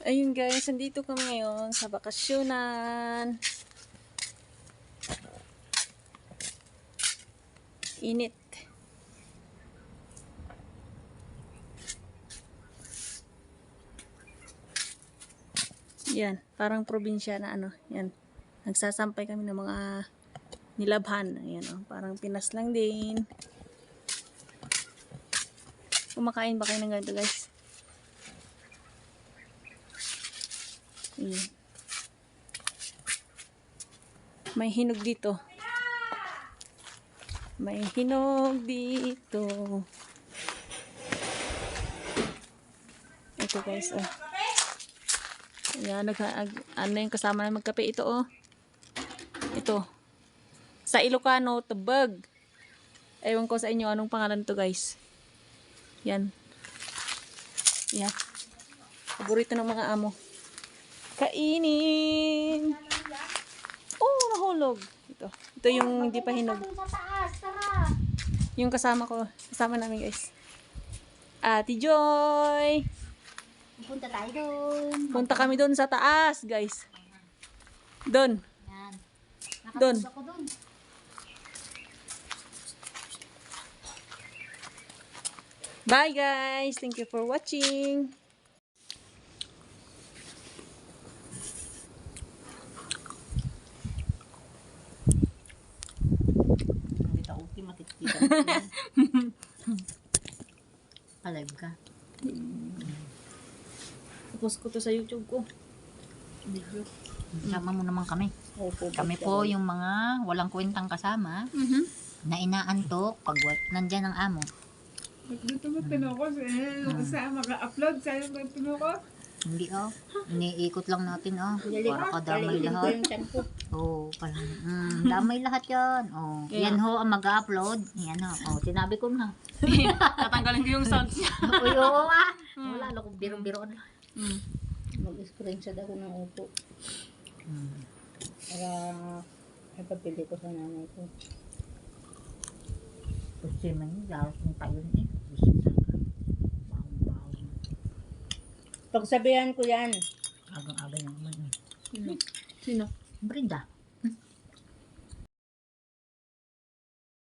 Ayun guys, nandito kami ngayon sa bakasyonan. Init. Yan, parang probinsya na ano, yan. Nagsasampay kami ng mga nilabhan. Ayan, oh, parang Pinas lang din. Kumakain ba kayo ng ganito guys? Ayan. May hinog dito. May hinog dito. Ito guys, oh. Ayan, nag, ag- ano yung kasama na magkape? Ito, oh. Ito. Sa Ilocano, tubag. Ewan ko sa inyo anong pangalan to guys. Yan. Yan. Paborito ng mga amo. Kainin! Oh, nahulog. Ito. Ito yung hindi pa hinog. Yung kasama ko. Kasama namin guys. Ate Joy! Punta tayo doon. Punta kami doon sa taas, guys. Doon. Doon. Bye guys! Thank you for watching. Hindi ka okay, makikita mo. Alive ka. Tapos ko to sa YouTube ko. Video. Sama mo naman kami. Opo. Kami po yung mga walang kwentang kasama Mhm. na inaantok pag wa- nandyan ang amo. Dito mo pinuko sa sa maka-upload sa yung pinuko. Hindi oh. Iniikot lang natin oh. Para kadamay lahat. Oo, oh, parang, mm, damay lahat yan. Oh, yan ho ang mag-upload. Yan ho. Oh, sinabi ko na. Tatanggalin ko yung sounds niya. Uy, oo ah. Wala, lako, biro-biro lang. Mm. Mag-screenshot ako ng upo Hmm. para ipapili ko sa nanay ko. Kasi man laos ng tayo eh. Pagsabihan ko yan, Agang-agay naman eh. Sino? Brenda.